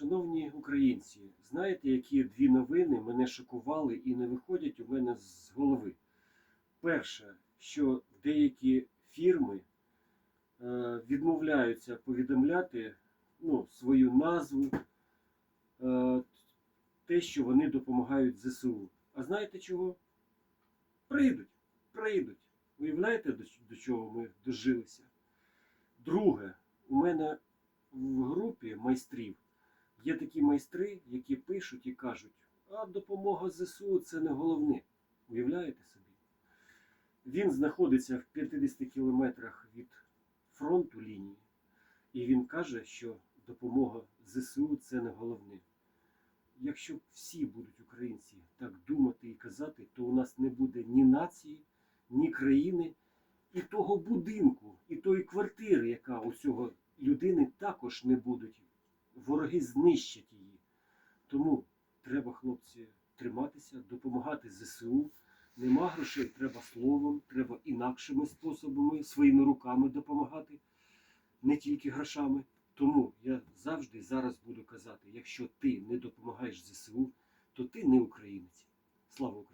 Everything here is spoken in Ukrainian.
Шановні українці, знаєте, які дві новини мене шокували і не виходять у мене з голови? Перше, що деякі фірми е, відмовляються повідомляти ну, свою назву, е, те, що вони допомагають ЗСУ. А знаєте чого? Прийдуть, прийдуть. Уявляєте, до, до чого ми дожилися? Друге, у мене в групі майстрів є такі майстри, які пишуть і кажуть, а допомога ЗСУ це не головне. Уявляєте собі? Він знаходиться в 50 кілометрах від фронту лінії, і він каже, що допомога ЗСУ це не головне. Якщо всі будуть українці так думати і казати, то у нас не буде ні нації, ні країни, і того будинку, і тої квартири, яка у цього людини також не будуть. Вороги знищать її. Тому треба, хлопці, триматися, допомагати ЗСУ. Нема грошей, треба словом, треба інакшими способами, своїми руками допомагати, не тільки грошами. Тому я завжди зараз буду казати: якщо ти не допомагаєш ЗСУ, то ти не українець. Слава Україні!